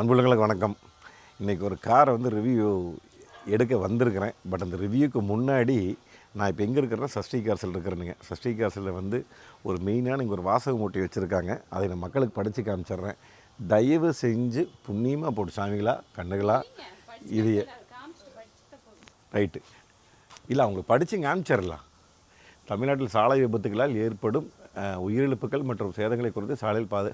அன்புள்ளங்களுக்கு வணக்கம். இன்றைக்கி ஒரு காரை வந்து ரிவ்யூ எடுக்க வந்திருக்கிறேன். பட் அந்த ரிவ்யூக்கு முன்னாடி நான் இப்போ எங்கே இருக்கிறேன்னா சஷ்டி கார்ஸில் இருக்கிறேனுங்க. சஷ்டி கார்ஸில் வந்து ஒரு மெயினான இங்கே ஒரு வாசக மூட்டி வச்சுருக்காங்க. அதை நான் மக்களுக்கு படித்து காமிச்சிடுறேன். தயவு செஞ்சு புண்ணியமாக போட்டு சாமிகளா கண்ணுகளா. இது ரைட்டு இல்லை அவங்களுக்கு படித்து காமிச்சிடலாம். தமிழ்நாட்டில் சாலை விபத்துகளால் ஏற்படும் உயிரிழப்புகள் மற்றும் சேதங்களை குறித்து சாலையில் பாது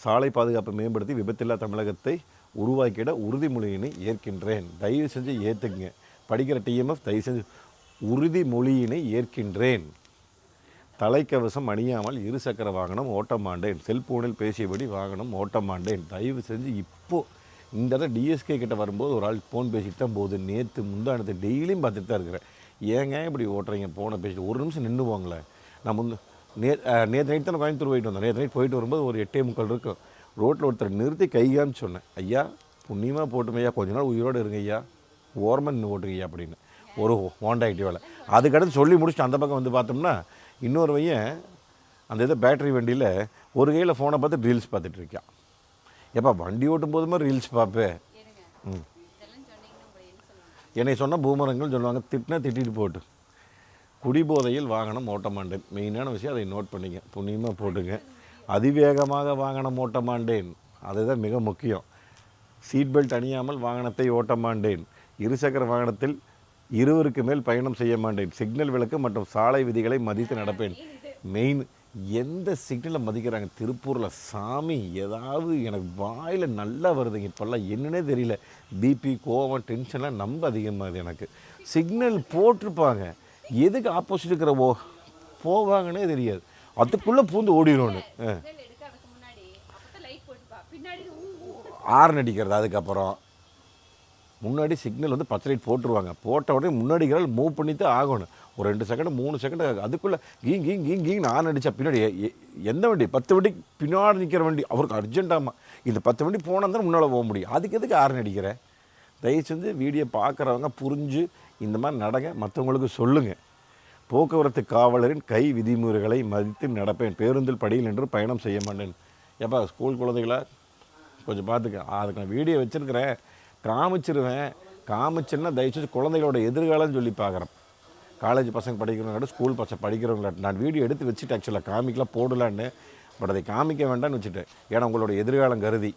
சாலை பாதுகாப்பை மேம்படுத்தி விபத்தில்லா தமிழகத்தை உருவாக்கிட உறுதிமொழியினை ஏற்கின்றேன். தயவு செஞ்சு ஏற்றுக்குங்க படிக்கிற டிஎம்எஃப் தயவு செஞ்சு உறுதிமொழியினை ஏற்கின்றேன். தலைக்கவசம் அணியாமல் இருசக்கர வாகனம் ஓட்டமாண்டேன் செல்போனில் பேசியபடி வாகனம் ஓட்டமாண்டேன் தயவு செஞ்சு இப்போது இந்த இடத்துல டிஎஸ்கே கிட்ட வரும்போது ஒரு ஆள் ஃபோன் பேசிட்டு தான் போகுது. நேற்று முந்தானத்தை டெய்லியும் பார்த்துட்டு தான் இருக்கிறேன். ஏங்க இப்படி ஓட்டுறீங்க? ஃபோனை பேசிட்டு ஒரு நிமிஷம் நின்று போங்களேன் நான் முந்த நே நேற்று நைட் தான் கோயம்புத்தூர் போயிட்டு வந்தேன் நேற்று நைட் போயிட்டு வரும்போது ஒரு எட்டே முக்கால் இருக்கும். ரோட்டில் ஒருத்தர் நிறுத்தி கையான்னு சொன்னேன். ஐயா புண்ணியமாக போட்டுமே ஐயா கொஞ்ச நாள் உயிரோடு இருங்க ஐயா. ஓரமாக நின்று ஓட்டுங்க ஐயா அப்படின்னு. ஒரு ஹோண்டா ஆக்டிவாவில் அதுக்கடுத்து சொல்லி முடிச்சுட்டு அந்த பக்கம் வந்து பார்த்தோம்னா இன்னொரு பையன் அந்த இதை பேட்டரி வண்டியில் ஒரு கையில் ஃபோனை பார்த்து ரீல்ஸ் பார்த்துட்டு இருக்கான். எப்பா வண்டி ஓட்டும் போதுமா ரீல்ஸ் பார்ப்பேன் ம். என்னை சொன்ன பூமரங்கள் சொல்லுவாங்க. திட்டினா திட்டிட்டு போட்டு. குடிபோதையில் வாகனம் ஓட்ட மாட்டேன் மெயினான விஷயம் அதை நோட் பண்ணிங்க. புண்ணியமாக போட்டுங்க. அதிவேகமாக வாகனம் ஓட்ட மாட்டேன் அதுதான் மிக முக்கியம். சீட் பெல்ட் அணியாமல் வாகனத்தை ஓட்ட மாட்டேன் இருசக்கர வாகனத்தில் இருவருக்கு மேல் பயணம் செய்ய மாட்டேன் சிக்னல் விளக்கு மற்றும் சாலை விதிகளை மதித்து நடப்பேன். மெயின் எந்த சிக்னலை மதிக்கிறாங்க? திருப்பூரில் சாமி ஏதாவது எனக்கு வாயில் நல்லா வருதுங்க இப்போல்லாம் என்னன்னே தெரியல. பிபி கோவம் டென்ஷன்லாம் ரொம்ப அதிகமாகுது எனக்கு. சிக்னல் போட்டிருப்பாங்க. எதுக்கு ஆப்போசிட் இருக்கிற ஓ போவாங்கன்னே தெரியாது. அதுக்குள்ளே பூந்து ஓடிடணும். ஆர்ன் அடிக்கிறது அதுக்கப்புறம். முன்னாடி சிக்னல் வந்து பச்சை லைட் போட்டுருவாங்க. போட்ட உடனே முன்னாடி மூவ் பண்ணி தான் ஆகணும். ஒரு ரெண்டு செகண்ட் மூணு செகண்ட் அதுக்குள்ளே கீங் கீங் கீங் கீங் நான் அடித்தா பின்னாடி எந்த வண்டி? பத்து வண்டி பின்னாடி நிற்கிற வண்டி. அவருக்கு அர்ஜென்ட்டாமா இந்த பத்து வண்டி போனால் தான் முன்னால் போக முடியும். அதுக்கு எதுக்கு ஆர்ன் அடிக்கிற? தயவு செஞ்சு வீடியோ பார்க்குறவங்க புரிஞ்சு இந்த மாதிரி நடங்க மற்றவங்களுக்கு சொல்லுங்கள் போக்குவரத்து காவலரின் கை விதிமுறைகளை மதித்து நடப்பேன். பேருந்தில் படியில் நின்று பயணம் செய்ய மாட்டேன். ஏப்பா ஸ்கூல் குழந்தைகளா? கொஞ்சம் பார்த்துக்க அதுக்கு நான் வீடியோ வச்சுருக்கிறேன். காமிச்சிருவேன். காமிச்சேன்னா தயவுசெய்து குழந்தைகளோட எதிர்காலம்னு சொல்லி பார்க்குறேன் காலேஜ் பசங்க படிக்கிறவங்க ஸ்கூல் பசங்க படிக்கிறவங்கள நான் வீடியோ எடுத்து வச்சுட்டு ஆக்சுவலாக காமிக்கலாம் போடலான்னு. பட் அதை காமிக்க வேண்டாம்னு வச்சுட்டேன். ஏன்னா உங்களோட எதிர்காலம் கருதி.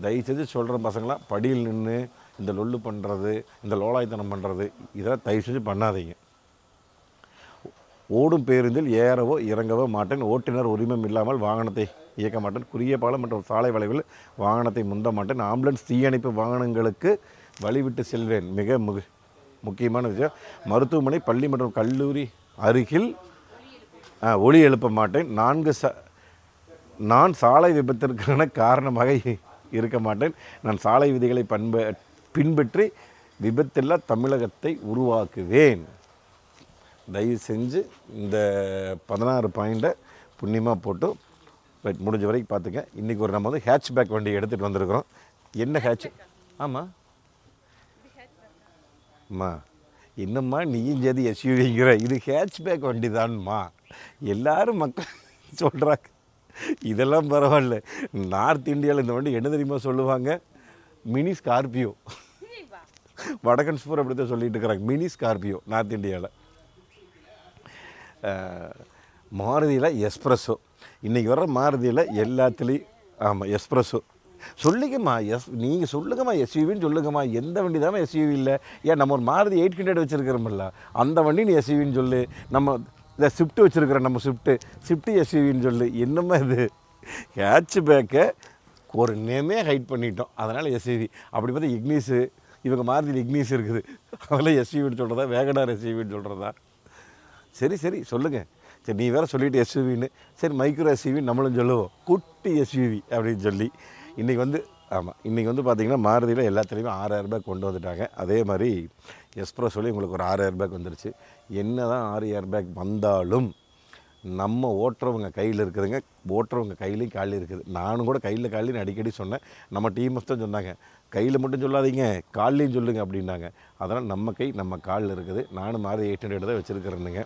தயவுசெய்து சொல்கிற பசங்களாம் படியில் நின்று இந்த லொல்லு பண்ணுறது இந்த லோலாய்த்தனம் பண்ணுறது இதெல்லாம் தயவு செஞ்சு பண்ணாதீங்க. ஓடும் பேருந்தில் ஏறவோ இறங்கவோ மாட்டேன். ஓட்டுநர் உரிமம் இல்லாமல் வாகனத்தை இயக்க மாட்டேன். குறுகிய பாலம் மற்றும் சாலை வளைவில் வாகனத்தை முந்த மாட்டேன். ஆம்புலன்ஸ் தீயணைப்பு வாகனங்களுக்கு வழிவிட்டு செல்வேன். மிக முக முக்கியமான விஷயம். மருத்துவமனை பள்ளி மற்றும் கல்லூரி அருகில் ஒளி ஒலி எழுப்ப மாட்டேன். நான்கு ச நான் சாலை விபத்திற்கான காரணமாக இருக்க மாட்டேன். நான் சாலை விதிகளை பண்ப பின்பற்றி விபத்தில்லா தமிழகத்தை உருவாக்குவேன். தயவு செஞ்சு இந்த பதினாறு பாயிண்ட்டை புண்ணியமாக போட்டு பட் முடிஞ்ச வரைக்கும் பார்த்துங்க இன்றைக்கி ஒரு நம்ம வந்து ஹேட்ச்பேக் வண்டி எடுத்துகிட்டு வந்திருக்கிறோம். என்ன ஹேட்ச் ஆமாம் அம்மா என்னம்மா நீயும் சேதி எஸ்யூவிங்கிற இது ஹேட்ச் பேக் வண்டி தான்மா எல்லாரும் மக்கள் சொல்கிறாங்க இதெல்லாம் பரவாயில்ல. நார்த் இந்தியாவில் இந்த வண்டி என்ன தெரியுமா சொல்லுவாங்க? மினி ஸ்கார்பியோ ஏய்ப்பா. வடக்கன் ஸ்பூர் அப்படி தான் சொல்லிட்டு இருக்கிறாங்க. மினி ஸ்கார்பியோ நார்த் இந்தியாவில் மாருதியில் எஸ்ப்ரெஸ்ஸோ இன்றைக்கி வர்ற மாருதியில் எல்லாத்துலேயும் ஆமாம் எஸ்ப்ரெஸ்ஸோ சொல்லுங்கம்மா எஸ் நீங்கள் சொல்லுங்கம்மா எஸ்யூவின்னு சொல்லுங்கம்மா. எந்த வண்டி தானே எஸ்யூவி இல்லை. ஏன் நம்ம ஒரு மாருதி எயிட் ஹண்ட்ரட் வச்சுருக்கிறோம்ல. அந்த வண்டி நீ எஸ்யூவின்னு சொல்லு. நம்ம இந்த ஸ்விஃப்ட் வச்சுருக்கிறோம் நம்ம ஸ்விஃப்ட்டு ஸ்விஃப்ட்டு எஸ்யூவின்னு சொல்லு. என்னம்மா இது? ஹேட்ச் பேக்கை ஒரு நேமே ஹைட் பண்ணிட்டோம். அதனால் எஸ்யூவி. அப்படி பார்த்தா இக்னீஸு இவங்க மாருதி இக்னீஸ் இருக்குது. அதெல்லாம் எஸ்யூவின்னு சொல்கிறதா வேகனார் எஸ்யூவின்னு சொல்கிறதா சரி சரி சொல்லுங்கள் சரி நீ வேறு சொல்லிட்டு எஸ்யூவின்னு சரி மைக்ரோ எஸ்யூவி நம்மளும் சொல்லுவோம். குட்டி எஸ்யூவி அப்படின்னு சொல்லி. இன்றைக்கி வந்து ஆமாம் இன்றைக்கி வந்து பார்த்திங்கன்னா மாருதியில் எல்லாத்துலேயுமே ஆறாயிரம் ரூபாய் கொண்டு வந்துட்டாங்க. அதே மாதிரி எக்ஸ்ப்ரெஸ்ஸோலேயும் உங்களுக்கு ஒரு ஆறாயிரம் ரூபாய்க்கு வந்துருச்சு. என்ன தான் ஆறாயிரம் ரூபாய்க்கு வந்தாலும் நம்ம ஓட்டுறவங்க கையில் இருக்குதுங்க. ஓட்டுறவங்க கையிலையும் காலி இருக்குது. நானும் கூட கையில் காலின்னு அடிக்கடி சொன்னேன். நம்ம டீம் தான் சொன்னாங்க. கையில் மட்டும் சொல்லாதீங்க கால்லையும் சொல்லுங்கள் அப்படின்னாங்க. அதனால் நம்ம கை நம்ம காலில் இருக்குது. நானும் மாறி எயிட் ஹண்ட்ரட் தான் வச்சுருக்கிறேனுங்க.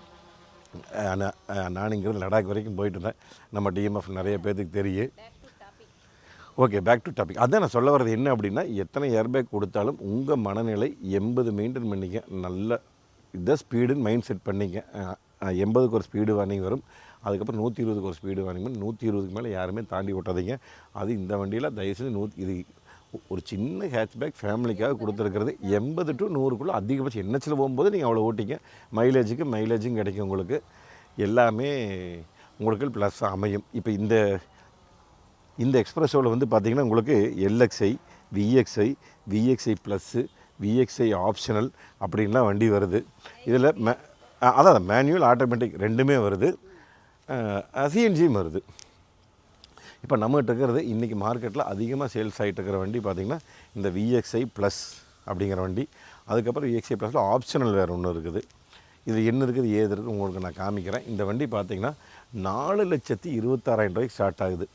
நான் இங்கிருந்து லடாக் வரைக்கும் போயிட்டு இருந்தேன். நம்ம டிஎம்எஃப் நிறைய பேர்த்துக்கு தெரியும். ஓகே பேக் டு டாபிக் அதான் நான் சொல்ல வர்றது என்ன அப்படின்னா எத்தனை ஏர்பேக் கொடுத்தாலும் உங்கள் மனநிலை எண்பது மெயின்டைன் பண்ணிக்க நல்ல இதை ஸ்பீடுன்னு மைண்ட் செட் பண்ணிங்க எண்பதுக்கு ஒரு ஸ்பீடு வார்னிங் வரும். அதுக்கப்புறம் நூற்றி இருபதுக்கு ஒரு ஸ்பீடு வார்னிங் வரும். நூற்றி இருபதுக்கு மேலே யாருமே தாண்டி ஓட்டாதீங்க. அது இந்த வண்டியில் தயவுசெய்து நூற்றி இது ஒரு சின்ன ஹேட்ச்பேக் ஃபேமிலிக்காக கொடுத்துருக்கிறது. எண்பது டு நூறுக்குள்ளே அதிகபட்சம் என்னச்சில் போகும்போது நீங்கள் அவ்வளோ ஓட்டிங்க. மைலேஜுக்கு மைலேஜும் கிடைக்கும் உங்களுக்கு. எல்லாமே உங்களுக்கு ப்ளஸ் அமையும். இப்போ இந்த இந்த எக்ஸ்ப்ரெஸோவில் வந்து பார்த்திங்கன்னா உங்களுக்கு LXI VXI VXI plus VXI optional அப்படின்லாம் வண்டி வருது. இதில் மே அதான் மேனுவல் ஆட்டோமேட்டிக் ரெண்டுமே வருது. சிஎன்ஜியும் வருது. இப்போ நம்மகிட்ட இருக்கிறது இன்றைக்கி மார்க்கெட்டில் அதிகமாக சேல்ஸ் ஆகிட்டு இருக்கிற வண்டி பார்த்திங்கன்னா இந்த விஎக்ஸ்ஐ ப்ளஸ் அப்படிங்கிற வண்டி. அதுக்கப்புறம் விஎக்ஸ்ஐ ப்ளஸில் ஆப்ஷனல் வேறு ஒன்று இருக்குது. இது என்ன இருக்குது ஏது இருக்குது உங்களுக்கு நான் காமிக்கிறேன். இந்த வண்டி பார்த்தீங்கன்னா நாலு லட்சத்தி இருபத்தாறாயிரம் ரூபாய்க்கு ஸ்டார்ட் ஆகுது.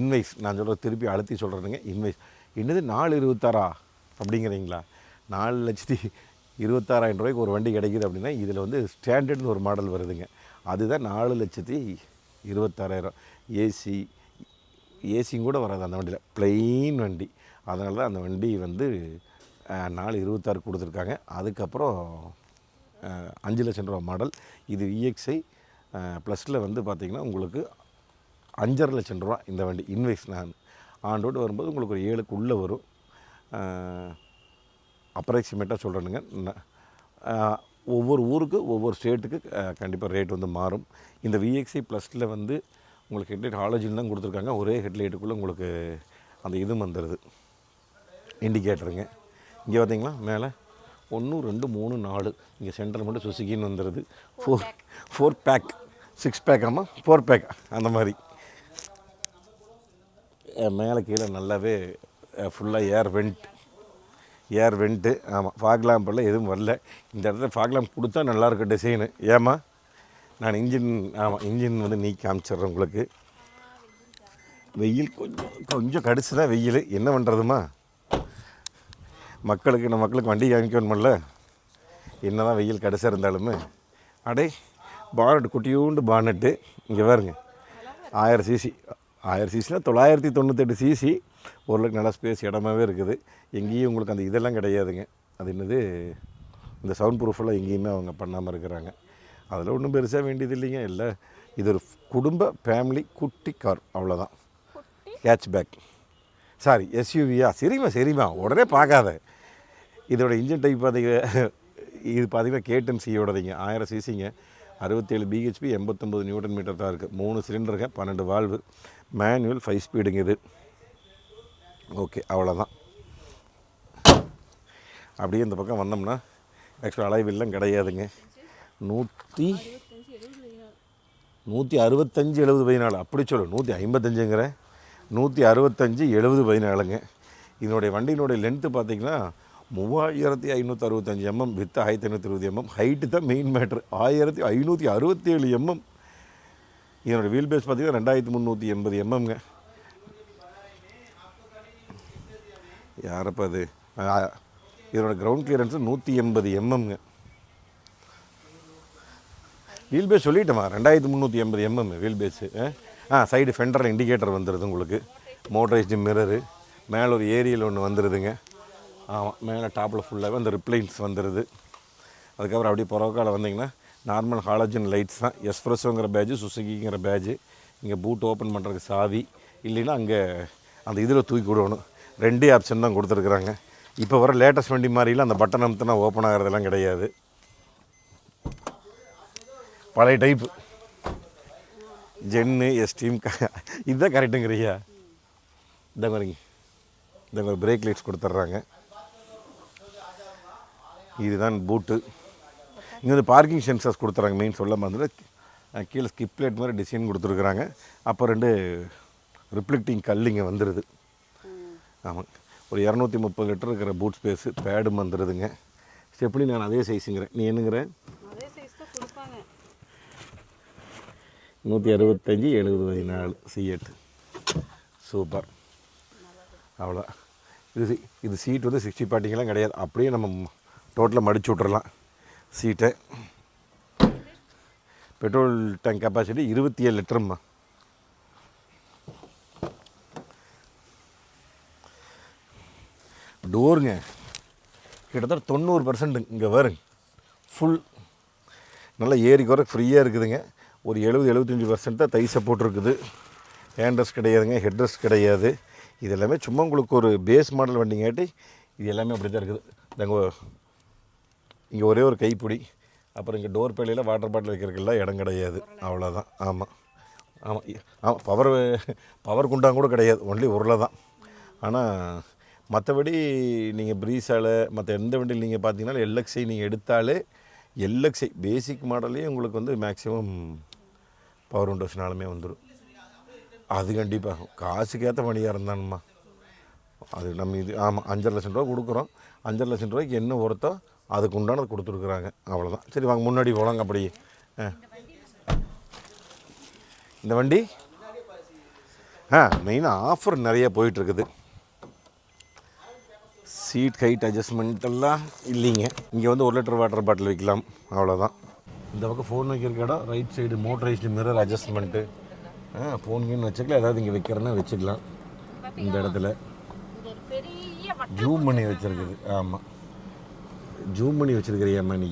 இன்வைஸ் நான் சொல்கிற திருப்பி அழுத்தி சொல்கிறேனுங்க இன்வைஸ் என்னது நாலு இருபத்தாறா அப்படிங்கிறீங்களா? நாலு லட்சத்தி இருபத்தாறாயிரம் ரூபாய்க்கு ஒரு வண்டி கிடைக்குது அப்படின்னா இதில் வந்து ஸ்டாண்டர்ட்னு ஒரு மாடல் வருதுங்க. அதுதான் நாலு லட்சத்தி இருபத்தாறாயிரம் ஏசி ஏசியும் கூட வராது அந்த வண்டியில். ப்ளெயின் வண்டி. அதனால தான் அந்த வண்டி வந்து நாலு இருபத்தாறு கொடுத்துருக்காங்க. அதுக்கப்புறம் அஞ்சு லட்சம் ரூபா மாடல். இது விஎக்ஸ்ஐ ப்ளஸில் வந்து பார்த்திங்கன்னா உங்களுக்கு அஞ்சரை லட்சம் ரூபா இந்த வண்டி இன்வெஸ்ட் நான். ஆண்டோடு வரும்போது உங்களுக்கு ஒரு ஏழுக்கு உள்ளே வரும். அப்ராக்சிமேட்டாக சொல்கிறேனுங்க ஒவ்வொரு ஊருக்கு ஒவ்வொரு ஸ்டேட்டுக்கு கண்டிப்பாக ரேட் வந்து மாறும். இந்த விஎக்ஸ்ஐ ப்ளஸில் வந்து உங்களுக்கு ஹெட்லைட் ஹாலஜின் தான் கொடுத்துருக்காங்க. ஒரே ஹெட்லைட்டுக்குள்ளே உங்களுக்கு அந்த இது வந்துடுது இண்டிகேட்டருங்க இங்கே பார்த்தீங்களா மேலே ஒன்று ரெண்டு மூணு நாலு. இங்கே சென்டர் மட்டும் சுசுகின்னு வந்துடுது four four pack six pack ஆமாம் ஃபோர் பேக் அந்த மாதிரி. மேலே கீழே நல்லாவே ஃபுல்லாக ஏர் வெண்ட் ஏர் வெண்ட்டு ஆமாம் ஃபாக்லாம்பெல்லாம் எதுவும் வரல. இந்த இடத்துல ஃபாக் கொடுத்தா நல்லாயிருக்கும் டிசைனு ஏமா நான் இன்ஜின் ஆமாம் இன்ஜின் வந்து நீக்கி காமிச்சிட்றேன் உங்களுக்கு. வெயில் கொஞ்சம் கொஞ்சம் கடிச்சு தான் வெயில். என்ன பண்ணுறதுமா மக்களுக்கு நம்ம மக்களுக்கு வண்டி காமிக்கணுமில்ல என்ன தான் வெயில் கடைசியாக இருந்தாலுமே. அடே பானட் குட்டியூண்டு பானட்டு இங்கே பாருங்க. ஆயிரம் சிசி ஆயிரம் சிசினா தொள்ளாயிரத்தி தொண்ணூத்தெட்டு சிசி ஓரளவுக்கு நல்லா ஸ்பேஸ் இடமாவே இருக்குது. எங்கேயும் உங்களுக்கு அந்த இதெல்லாம் கிடையாதுங்க. அது என்னது? இந்த சவுண்ட் ப்ரூஃபெல்லாம் எங்கேயுமே அவங்க பண்ணாமல் இருக்கிறாங்க. அதில் ஒன்றும் பெருசாக வேண்டியது இல்லைங்க. இல்லை இது ஒரு குடும்ப ஃபேமிலி குட்டி கார் அவ்வளோதான். கேட்ச் பேக் சாரி எஸ்யூவியா சரிம்மா சரிம்மா உடனே பார்க்காத. இதோட இன்ஜின் டைப் பார்த்தீங்க இது பார்த்தீங்கன்னா கேட்டன் சியோடதுங்க ஆயிரம் சிசிங்க அறுபத்தேழு பிஹெச்பி எண்பத்தொம்பது நியூட்டன் மீட்டர் தான் இருக்குது மூணு சிலிண்டருங்க பன்னெண்டு வால்வு மேனுவல் ஃபைவ் ஸ்பீடுங்க இது. ஓகே அவ்வளோதான். அப்படியே இந்த பக்கம் வந்தோம்னா ஆக்சுவலாக அலைவில்லாம் கிடையாதுங்க. நூற்றி நூற்றி அறுபத்தஞ்சு எழுபது பதினாலு. அப்படி சொல்லு நூற்றி ஐம்பத்தஞ்சுங்கிற. நூற்றி அறுபத்தஞ்சு எழுபது பதினாலுங்க. இதனுடைய வண்டியினுடைய லென்த்து பார்த்தீங்கன்னா மூவாயிரத்தி ஐநூற்றி அறுபத்தஞ்சு எம்எம் வித் ஆயிரத்தி ஐநூற்றி இருபது எம்எம் ஹைட்டு தான் மெயின் மேட்ரு ஆயிரத்தி ஐநூற்றி அறுபத்தேழு எம்எம் இதனுடைய வீல் பேஸ் பார்த்தீங்கன்னா ரெண்டாயிரத்தி முந்நூற்றி எண்பது எம்எம்ங்க யாரப்பா அது இதனோட கிரவுண்ட் கிளியரன்ஸு நூற்றி எண்பது எம்எம்ங்க வீல் பேஸ் சொல்லிட்டேம்மா. ரெண்டாயிரத்தி முந்நூற்றி எண்பது எம்எம் வீல் பேஸு ஆ? சைடு ஃபெண்டரில் இண்டிகேட்டர் வந்துடுது உங்களுக்கு. மோட்டரைஸ்டு மிரரு மேலே ஒரு ஏரியல் ஒன்று வந்துடுதுங்க ஆமாம் மேலே டாப்பில் ஃபுல்லாகவே அந்த ரிப்ளைன்ஸ் வந்துடுது அதுக்கப்புறம் அப்படியே புறக்கால வந்தீங்கன்னா நார்மல் ஹாலஜன் லைட்ஸ் தான். எஸ்ப்ரெஸோங்கிற பேட்ஜு சுசுகிங்கிற பேட்ஜு இங்கே பூட் ஓப்பன் பண்ணுறதுக்கு சாவி. இல்லைன்னா அங்கே அந்த இதில் தூக்கி விடணும். ரெண்டே ஆப்ஷன் தான் கொடுத்துருக்குறாங்க. இப்போ வர லேட்டஸ்ட் வண்டி மாதிரிலாம் அந்த பட்டன் அமுத்தினா ஓப்பன் ஆகிறதெல்லாம் கிடையாது. பழைய டைப்பு ஜென்னு எஸ்டீம் இதுதான் கரெக்டுங்கிறியா இந்த மாதிரிங்க. இந்த மாதிரி பிரேக் லைட்ஸ் கொடுத்துட்றாங்க. இதுதான் பூட்டு இங்கே வந்து பார்க்கிங் சென்சர்ஸ் கொடுத்துறாங்க மெயின் சொல்ல மாதிரி கீழே ஸ்கிப் பிளேட் மாதிரி டிசைன் கொடுத்துருக்குறாங்க. அப்போ ரெண்டு ரிஃப்ளெக்டிங் கல்லிங்க வந்துடுது ஆமாம் ஒரு இரநூத்தி முப்பது லிட்டர் இருக்கிற பூட் ஸ்பேஸு பேடும் வந்துடுதுங்க ஸ்டெப்னி நான் அதே சைஸுங்கிறேன் நீ என்னங்கிறேன் அதே சைஸ் தான் கொடுப்பாங்க நூற்றி அறுபத்தஞ்சி எழுபது பதினாலு. சிஎட்டு சூப்பர். அவ்வளோ இது இது சீட் வந்து சிக்ஸ்டி பார்ட்டிங்கெல்லாம் கிடையாது. அப்படியே நம்ம டோட்டலாக மடிச்சு விட்றலாம் சீட்டை பெட்ரோல் டேங்க் கெப்பாசிட்டி இருபத்தி ஏழு லிட்டரும்மா. டோருங்க கிட்டத்தட்ட தொண்ணூறு பர்சன்ட் இங்கே வருங்க. ஃபுல் நல்லா ஏறி குறை ஃப்ரீயாக இருக்குதுங்க. ஒரு எழுபது எழுபத்தஞ்சி பர்சன்ட் தான் தை சப்போர்ட் இருக்குது. ஹேண்ட்ரஸ் கிடையாதுங்க ஹெட்ரஸ் கிடையாது. இது எல்லாமே சும்மா உங்களுக்கு ஒரு பேஸ் மாடல் வண்டிங்காட்டி இது எல்லாமே அப்படி தான் இருக்குது. நாங்கள் இங்கே ஒரே ஒரு கைப்பிடி அப்புறம் இங்கே டோர் பேலையில் வாட்டர் பாட்டில் வைக்கிறதுக்கெல்லாம் இடம் கிடையாது. அவ்வளோதான் ஆமாம் ஆமாம் ஆமாம் பவர் பவர் குண்டாங்க கூட கிடையாது. ஒன்லி உருளை தான். ஆனால் மற்றபடி நீங்கள் ப்ரீஸால் மற்ற எந்த வண்டியில் நீங்கள் பார்த்தீங்கன்னா எல்எக்ஸை நீங்கள் எடுத்தாலே எல்எக்ஸை பேசிக் மாடலே உங்களுக்கு வந்து மேக்ஸிமம் பவர் விண்டோஸ்னாலுமே வந்துடும் அது கண்டிப்பாக காசுக்கேற்ற வண்டியாக இருந்தானுமா அது நம்ம இது ஆமாம் அஞ்சரை லட்சம் ரூபா கொடுக்குறோம். அஞ்சரை லட்சம் ரூபாய்க்கு என்ன ஒருத்தோ அதுக்கு உண்டானது கொடுத்துருக்குறாங்க. அவ்வளோதான் சரி வாங்க முன்னாடி போலாங்க அப்படியே. ஆ. இந்த வண்டி? ஆ மெயினாக ஆஃபர் நிறைய போயிட்டுருக்குது. சீட் ஹைட் அட்ஜஸ்ட்மெண்ட் எல்லாம் இல்லைங்க. இங்கே வந்து ஒரு லிட்டர் வாட்டர் பாட்டில் விற்கலாம் அவ்வளோதான் இந்த பக்கம் ஃபோன் வைக்கிற இடம் right side motorised mirror adjustment phone keen வச்சுக்கலாம். ஏதாவது இங்கே வைக்கிறேன்னா வச்சுக்கலாம். இந்த இடத்துல. ஜூம் பண்ணி வச்சிருக்குது. ஆமாம் ஜூம் பண்ணி வச்சிருக்கிறியாம்மா நீ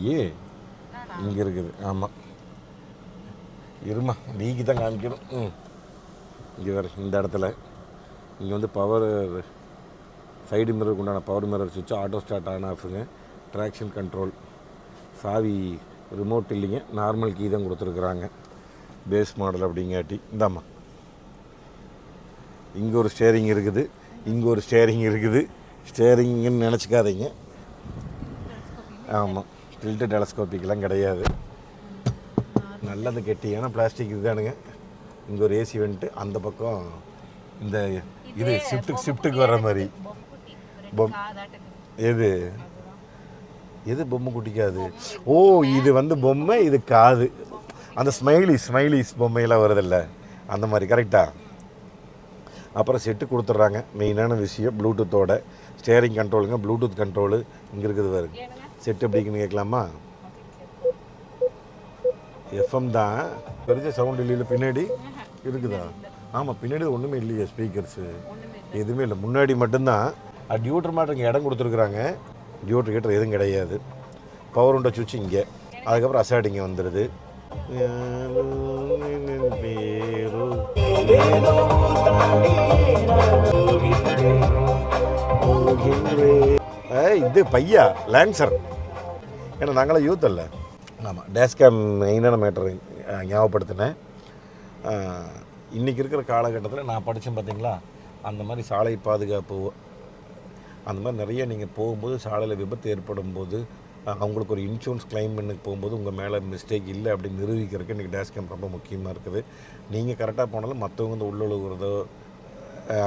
இங்கே இருக்குது. ஆமாம் இருமா நீக்கு தான் காமிக்கணும். ம். இங்கே வேறு இந்த இடத்துல. இங்கே வந்து பவர் சைடு மிரருக்கு உண்டான பவர் மிரர் சுவிட்ச் ஆட்டோ ஸ்டார்ட் ஆன் ஆஃபுங்க. ட்ராக்ஷன் கண்ட்ரோல் சாவி ரிமோட் இல்லைங்க. நார்மல் கீ தான் கொடுத்துருக்குறாங்க. பேஸ் மாடல் அப்படிங்காட்டி. இந்தாம்மா. இங்கே ஒரு ஸ்டேரிங் இருக்குது. இங்கே ஒரு ஸ்டேரிங் இருக்குது. ஸ்டேரிங்னு நினச்சிக்காதீங்க. ஆமாம் டில்ட்டு டெலஸ்கோப்பிக்கெலாம் கிடையாது. நல்லது கெட்டியான பிளாஸ்டிக் இதுதானுங்க. இங்கே ஒரு ஏசி வந்துட்டு அந்த பக்கம் இந்த இது ஷிஃப்ட்டுக்கு ஷிஃப்ட்டுக்கு வர்ற மாதிரி. எது? எது பொம்மை குட்டிக்காது? ஓ இது வந்து பொம்மை இது காது. அந்த ஸ்மைலி ஸ்மைலிஸ் பொம்மையெல்லாம் வருதில்ல? அந்த மாதிரி கரெக்டாக அப்புறம் செட்டு கொடுத்துட்றாங்க. மெயினான விஷயம் ப்ளூடூத்தோட ஸ்டேரிங் கண்ட்ரோலுங்க ப்ளூடூத் கண்ட்ரோலு இங்கே இருக்குது பாருங்க செட்டு செட் கேட்கலாமா? எஃப்எம் தான். பெரிய சவுண்ட் இல்லையில பின்னாடி? இருக்குதா? ஆமாம் பின்னாடி ஒன்றுமே இல்லையே ஸ்பீக்கர்ஸு எதுவுமே இல்லை. முன்னாடி மட்டும்தான். டியூட்டர் மாட்டம் இடம் கொடுத்துருக்குறாங்க. டியூட்டர் கீட்டர் எதுவும் கிடையாது. பவர் உண்டை சுவிட்ச் இங்கே. அதுக்கப்புறம் அசாட் இங்கே வந்துடுது. இது பையா? லேன்சர் ஏன்னா நாங்களாம் யூத் அல்ல. ஆமாம் டேஸ்கேம் மெயினான மேட்டர் ஞாபகப்படுத்தினேன். இன்றைக்கி இருக்கிற காலகட்டத்தில் நான் படித்தேன் பார்த்தீங்களா அந்த மாதிரி சாலை பாதுகாப்பு அந்த மாதிரி நிறைய நீங்கள் போகும்போது சாலையில் விபத்து ஏற்படும் போது அவங்களுக்கு ஒரு இன்சூரன்ஸ் கிளைம் பண்ணி போகும்போது உங்கள் மேலே மிஸ்டேக் இல்லை அப்படின்னு நிரூபிக்கிறதுக்கு இன்றைக்கி டேஷ்கேம் ரொம்ப முக்கியமாக இருக்குது. நீங்கள் கரெக்டாக போனாலும் மற்றவங்க வந்து உள்ளொழுகிறதோ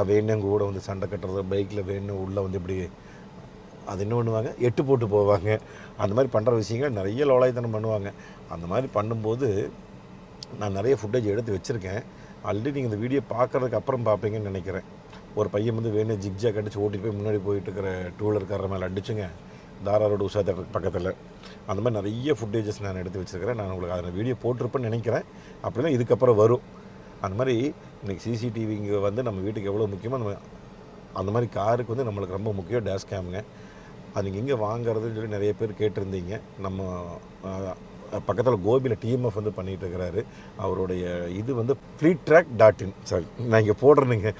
வேணும் கூட வந்து சண்டை கட்டுறதோ பைக்கில் வேணும் உள்ளே வந்து இப்படி அது என்ன பண்ணுவாங்க? எட்டு போட்டு போவாங்க. அந்த மாதிரி பண்ணுற விஷயங்கள் நிறைய லோலாயத்தனம் பண்ணுவாங்க. அந்த மாதிரி பண்ணும்போது நான் நிறைய ஃபுட்டேஜ் எடுத்து வச்சுருக்கேன். ஆல்ரெடி நீங்கள் இந்த வீடியோ பார்க்குறதுக்கு அப்புறம் பார்ப்பீங்கன்னு நினைக்கிறேன். ஒரு பையன் வந்து வேணும் ஜிக்ஜாக் அடித்து ஓட்டிட்டு போய் முன்னாடி போயிட்டு இருக்கிற டூ வீலர்காரர் மேலே அடிச்சுங்க. தாரா ரோடு உஷா தேட்டருக்கு பக்கத்தில். அந்த மாதிரி நிறைய ஃபுட்டேஜஸ் நான் எடுத்து வச்சுருக்கிறேன். நான் உங்களுக்கு அதில் வீடியோ போட்டிருப்பேன்னு நினைக்கிறேன். அப்படின்னா இதுக்கப்புறம் வரும். அந்த மாதிரி இன்றைக்கி சிசிடிவிங்க வந்து நம்ம வீட்டுக்கு எவ்வளோ முக்கியமோ நம்ம அந்த மாதிரி காருக்கு வந்து நம்மளுக்கு ரொம்ப முக்கியம் டேஷ் கேமுங்க அது நீங்கள் எங்கே வாங்குறதுன்னு சொல்லி நிறைய பேர் கேட்டிருந்தீங்க. நம்ம பக்கத்தில் கோபியில் டிஎம்எஃப் வந்து பண்ணிகிட்டு இருக்கிறாரு அவருடைய இது வந்து fleet track dot in sorry நான் இங்கே போடுறேனுங்க.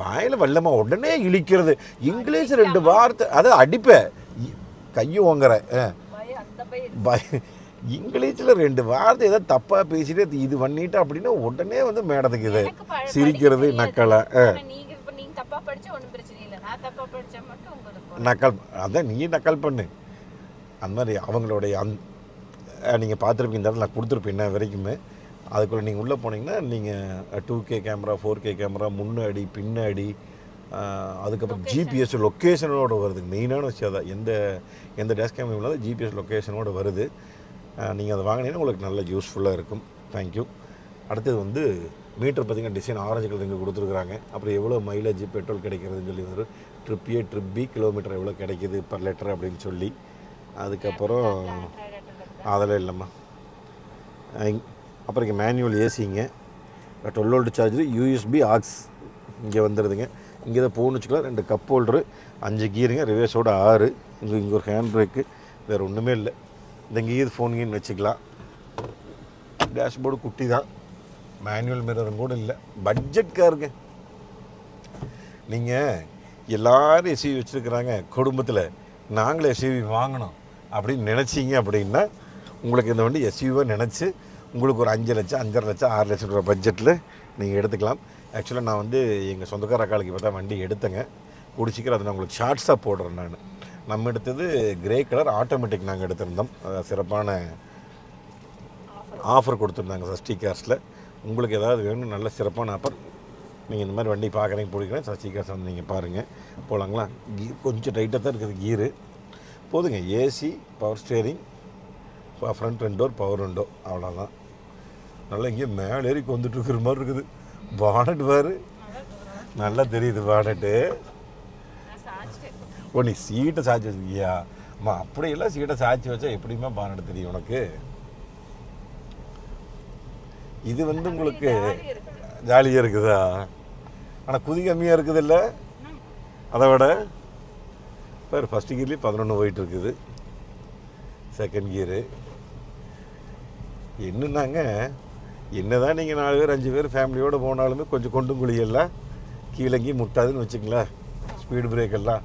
வாயில் வெள்ளமா உடனே இழிக்கிறது. இங்கிலீஷ் ரெண்டு வார்த்தை அதை அடிப்பேன் கையும் வாங்குற பய இங்கிலீஷில் ரெண்டு வார்த்தை ஏதோ தப்பாக பேசிட்டு இது பண்ணிட்டு அப்படின்னா உடனே வந்து மேடத்துக்கு இது சிரிக்கிறது நக்கலை நக்கல் அதான் நீ நக்கல் பண்ணு. அந்த மாதிரி அவங்களுடைய அந் நீங்கள் பார்த்துருப்பீங்க இந்த இடத்துல நான் கொடுத்துருப்பேன் இன்ன வரைக்குமே. அதுக்குள்ளே நீங்கள் உள்ளே போனீங்கன்னா நீங்கள் two K camera four K camera முன்னாடி பின்னாடி அதுக்கப்புறம் ஜிபிஎஸ் லொக்கேஷனோட வருது. மெயினான விஷயம் தான் எந்த எந்த டேஷ் கேமரா இல்லாத ஜிபிஎஸ் லொக்கேஷனோட வருது. நீங்கள் அதை வாங்கினீங்கன்னா உங்களுக்கு நல்ல யூஸ்ஃபுல்லாக இருக்கும். தேங்க்யூ அடுத்தது வந்து மீட்டர் பார்த்தீங்கன்னா டிசைன் ஆரஞ்சு கலர் இங்கே கொடுத்துருக்குறாங்க. அப்புறம் எவ்வளோ மைலேஜ் பெட்ரோல் கிடைக்கிறதுன்னு சொல்லி வரும் trip A trip B kilometre எவ்வளோ கிடைக்குது பர் லிட்டர் அப்படின்னு சொல்லி. அதுக்கப்புறம் அதெல்லாம் இல்லைம்மா. அப்புறம் இங்கே manual ஏசிங்க twelve volt charger USB aux இங்கே வந்துடுதுங்க இங்கே தான் போகணுன்னு வச்சுக்கலாம். ரெண்டு கப் ஹோல்டரு அஞ்சு கீருங்க ரிவேர்ஸோட ஆறு. இங்கே இங்கே ஒரு ஹேண்ட் பிரேக்கு வேறு ஒன்றுமே இல்லை. இந்த கீர் ஃபோன் கீன்னு வச்சுக்கலாம். டேஷ்போர்டு குட்டி தான் மேனுவல் மிரரும் கூட இல்லை. பட்ஜெட் காருங்க. நீங்கள் எல்லாரும் எஸ்யூவி வச்சுருக்குறாங்க. குடும்பத்தில் நாங்களும் எஸ்யூவி வாங்கணும் அப்படின்னு நினச்சிங்க அப்படின்னா உங்களுக்கு இந்த வண்டி எஸ்யூவை நினச்சி உங்களுக்கு ஒரு அஞ்சு லட்சம் அஞ்சரை லட்சம் ஆறு லட்சம் ரூபா பட்ஜெட்டில் நீங்கள் எடுத்துக்கலாம். ஆக்சுவலாக நான் வந்து எங்கள் சொந்தக்கார அக்காளுக்கு இப்போ தான் வண்டி எடுத்தேங்க. கூடி சீக்கிரம் அதை நான் உங்களுக்கு ஷார்ட்ஸாக போடுறேன் நான். நம்ம எடுத்தது கிரே கலர் ஆட்டோமேட்டிக் நாங்கள் எடுத்திருந்தோம். சிறப்பான ஆஃபர் கொடுத்துருந்தாங்க சஷ்டி கார்ஸில் உங்களுக்கு ஏதாவது வேணும் நல்ல சிறப்பான ஆஃபர் நீங்கள் இந்த மாதிரி வண்டி பார்க்குறீங்க பிடிக்கிறேன் சஷ்டி கார்ஸ் வந்து நீங்கள் பாருங்கள் போகலாங்களா கீ கொஞ்சம் டைட்டாக தான் இருக்குது கீரு போதுங்க ஏசி பவர் ஸ்டேரிங் ஃப்ரண்ட் ரெண்டோ பவர் ரெண்டோ அவ்வளோதான் நல்லா இங்கே மேலே ஏறி வந்துட்டு இருக்கிற மாதிரி இருக்குது. பானட் பாரு. நல்லா தெரியுது பானட்டு ஓ நீ சீட்டை சாய்ச்சி வச்சிருக்கியா? அம்மா அப்படியெல்லாம் சீட்டை சாய்ச்சி வச்சா எப்படியுமே பானட் தெரியும் உனக்கு? இது வந்து உங்களுக்கு ஜாலியாக இருக்குதா? ஆனால் குதி கம்மியாக இருக்குது இல்லை அதை விட. பாரு ஃபஸ்ட் கியர்லேயே பதினொன்று போயிட்டு இருக்குது செகண்ட் கியரு என்னன்னாங்க என்னதான் நீங்கள் நாலு பேர் அஞ்சு பேர் ஃபேமிலியோடு போனாலுமே கொஞ்சம் கொண்டும் குழியெல்லாம் கீழங்கி முட்டாதுன்னு வச்சுங்களேன் ஸ்பீடு பிரேக்கெல்லாம்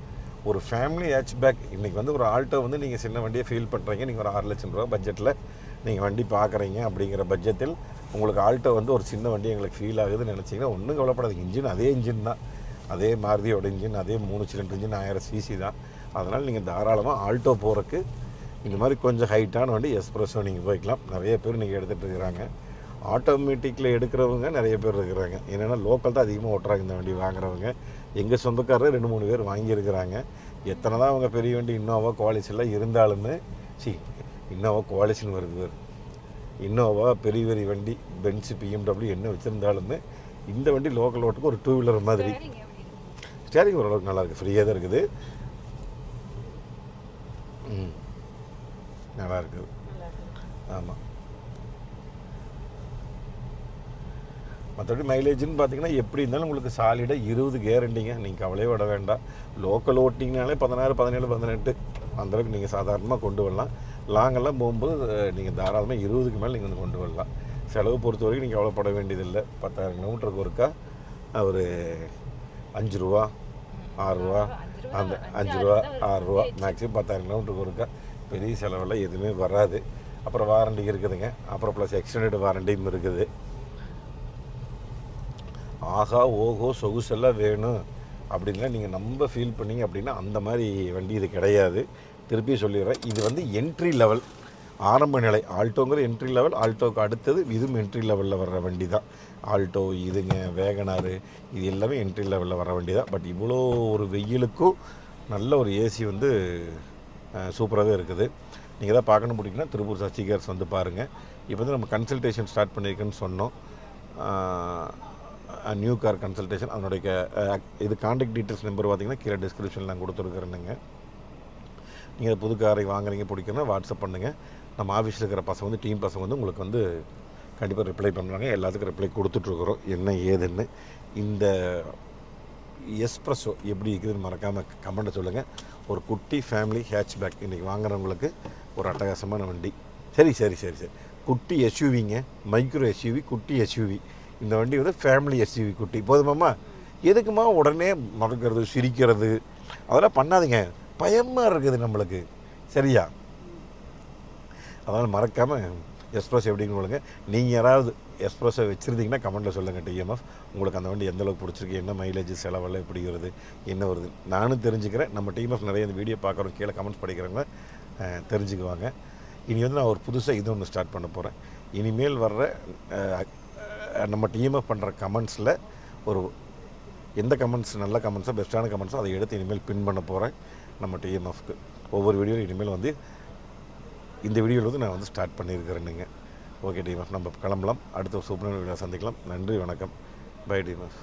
ஒரு ஃபேமிலி பேக் இன்றைக்கி வந்து ஒரு ஆல்ட்டோ வந்து நீங்கள் சின்ன வண்டியை ஃபீல் பண்ணுறீங்க நீங்கள் ஒரு ஆறு லட்சம் ரூபா பட்ஜெட்டில் நீங்கள் வண்டி பார்க்குறீங்க அப்படிங்கிற பட்ஜெட்டில் உங்களுக்கு ஆல்ட்டோ வந்து ஒரு சின்ன வண்டி எங்களுக்கு ஃபீல் ஆகுதுன்னு நினச்சிங்கன்னா ஒன்றும் கவலைப்படாது இன்ஜின் அதே இன்ஜின் தான். அதே மாருதியோட இன்ஜின் அதே மூணு சிலிண்டர் இன்ஜின் ஆயிரம் சிசி தான். அதனால் நீங்கள் தாராளமாக ஆல்ட்டோ போகிறக்கு இந்த மாதிரி கொஞ்சம் ஹைட்டான வண்டி எஸ்ப்ரெஸோ நீங்கள் போய்க்கலாம். நிறைய பேர் நீங்கள் எடுத்துகிட்டு இருக்கிறாங்க. ஆட்டோமேட்டிக்கில் எடுக்கிறவங்க நிறைய பேர் இருக்கிறாங்க. என்னென்னா லோக்கல் தான் அதிகமாக ஓட்டுறாங்க இந்த வண்டி வாங்குறவங்க. எங்கள் சொந்தக்காரர் ரெண்டு மூணு பேர் வாங்கியிருக்கிறாங்க. எத்தனை தான் அவங்க பெரிய வண்டி இன்னோவா குவாலிஸ் எல்லாம் இருந்தாலுமே சி இன்னோவா குவாலிஸ்னு வருது பேர். இன்னோவா பெரிய பெரிய வண்டி பென்ஸ் பிஎம்டபிள்யூ என்ன வச்சுருந்தாலுமே இந்த வண்டி லோக்கல் ஓட்டுக்கு ஒரு டூ வீலர் மாதிரி ஸ்டேரிங் ஓரளவுக்கு நல்லா இருக்குது ஃப்ரீயாக தான் இருக்குது. ம். நல்லா இருக்குது ஆமாம் மற்றபடி மைலேஜ்னு பார்த்தீங்கன்னா எப்படி இருந்தாலும் உங்களுக்கு சாலிடாக இருபது கேரண்டிங்க நீங்கள் கவலையே விட வேண்டாம். லோக்கல் ஓட்டிங்கனாலே பதினாறு பதினேழு பதினெட்டு அந்தளவுக்கு நீங்கள் சாதாரணமாக கொண்டு வரலாம். லாங்கெல்லாம் போகும்போது நீங்கள் தாராளமாக இருபதுக்கு மேலே நீங்கள் வந்து கொண்டு வரலாம். செலவு பொறுத்த வரைக்கும் நீங்கள் கவலைப்பட வேண்டியதில்லை. பத்தாயிரம் கிலோமீட்டருக்கு ஒருக்கா ஒரு அஞ்சு ரூபா ஆறுரூவா அந்த அஞ்சு ரூபா ஆறு ரூபா மேக்ஸிமம் பத்தாயிரம் கிலோமீட்டருக்கு ஒருக்கா. பெரிய செலவெல்லாம் எதுவுமே வராது. அப்புறம் வாரண்டி இருக்குதுங்க. அப்புறம் ப்ளஸ் எக்ஸ்டெண்டட் வாரண்டியும் இருக்குது. ஆகா ஓஹோ சொகுசெல்லாம் வேணும் அப்படின்லாம் நீங்கள் நம்ம ஃபீல் பண்ணீங்க அப்படின்னா அந்த மாதிரி வண்டி இது கிடையாது. திருப்பி சொல்லிடுறேன். இது வந்து என்ட்ரி லெவல் ஆரம்ப நிலை ஆல்டோங்கிற என்ட்ரி லெவல் ஆல்டோக்கு அடுத்தது இதுவும் என்ட்ரி லெவலில் வர்ற வண்டி தான் ஆல்டோ இதுங்க வேகனாரு இது எல்லாமே என்ட்ரி லெவலில் வர வண்டி தான் பட் இவ்வளோ ஒரு வெயிலுக்கும் நல்ல ஒரு ஏசி வந்து சூப்பராகவே இருக்குது. நீங்கள் தான் பார்க்கணும் பிடிக்குன்னா திருப்பூர் சச்சி வந்து பாருங்கள் இப்போ வந்து நம்ம கன்சல்டேஷன் ஸ்டார்ட் பண்ணியிருக்குன்னு சொன்னோம். நியூ கார் கன்சல்டேஷன் அதனுடைய க- இது காண்டாக்ட் டீட்டெயில்ஸ் நம்பர் பார்த்தீங்கன்னா கீழே டிஸ்கிரிப்ஷனில் நான் கொடுத்துருக்குறேனுங்க. நீங்கள் புது காரை வாங்குறீங்க பிடிக்கணும்னா வாட்ஸ்அப் பண்ணுங்கள் நம்ம ஆஃபீஸில் இருக்கிற பசங்க வந்து டீம் பசங்க வந்து உங்களுக்கு வந்து கண்டிப்பாக ரிப்ளை பண்ணுறாங்க எல்லாத்துக்கும் ரிப்ளை கொடுத்துட்ருக்குறோம் என்ன ஏதுன்னு. இந்த எஸ்ப்ரெஸோ எப்படி இருக்குதுன்னு மறக்காமல் கமெண்ட்டை சொல்லுங்கள் ஒரு குட்டி ஃபேமிலி ஹேட்ச் பேக் இன்றைக்கி வாங்குறவங்களுக்கு ஒரு அட்டகாசமான வண்டி. சரி சரி சரி சரி. குட்டி எஸ்யூவிங்க மைக்ரோ எஸ்யூவி குட்டி எஸ்யூவி இந்த வண்டி வந்து ஃபேமிலி எஸ்யூவி குட்டி. போதுமாம்மா எதுக்குமா உடனே மறக்கிறது சிரிக்கிறது? அதெல்லாம் பண்ணாதீங்க. பயமாக இருக்குது நம்மளுக்கு. சரியா? அதனால் மறக்காமல் எக்ஸ்ப்ரெஸ் எப்படின்னு சொல்லுங்கள் நீங்கள் யாராவது எஸ்ப்ரெஸோ வச்சுருந்தீங்கன்னா கமெண்ட்டில் சொல்லுங்கள் டிஎம்எஃப் உங்களுக்கு அந்த வண்டி எந்தளவுக்கு பிடிச்சிருக்கு என்ன மைலேஜ் செலவெல்லாம் எப்படி வருது என்ன வருது. நானும் தெரிஞ்சுக்கிறேன். நம்ம டிஎம்எஃப் நிறைய இந்த வீடியோ பார்க்குறோம் கீழே கமெண்ட்ஸ் படிக்கிறவங்க தெரிஞ்சுக்குவாங்க. இனி வந்து நான் ஒரு புதுசாக இது ஒன்று ஸ்டார்ட் பண்ண போகிறேன் இனிமேல் வர்ற நம்ம டிஎம்எஃப் பண்ணுற கமெண்ட்ஸில் ஒரு எந்த கமெண்ட்ஸ் நல்ல கமெண்ட்ஸோ பெஸ்ட்டான கமெண்ட்ஸோ அதை எடுத்து இனிமேல் பின் பண்ண போகிறேன் நம்ம டிஎம்எஃப்க்கு ஒவ்வொரு வீடியோ இனிமேல் வந்து இந்த வீடியோவில் வந்து நான் வந்து ஸ்டார்ட் பண்ணியிருக்கிறேனுங்க ஓகே டிஎம்எஃப் நம்ம கிளம்பலாம். அடுத்த சூப்பர் சந்திக்கலாம். நன்றி வணக்கம். By TMF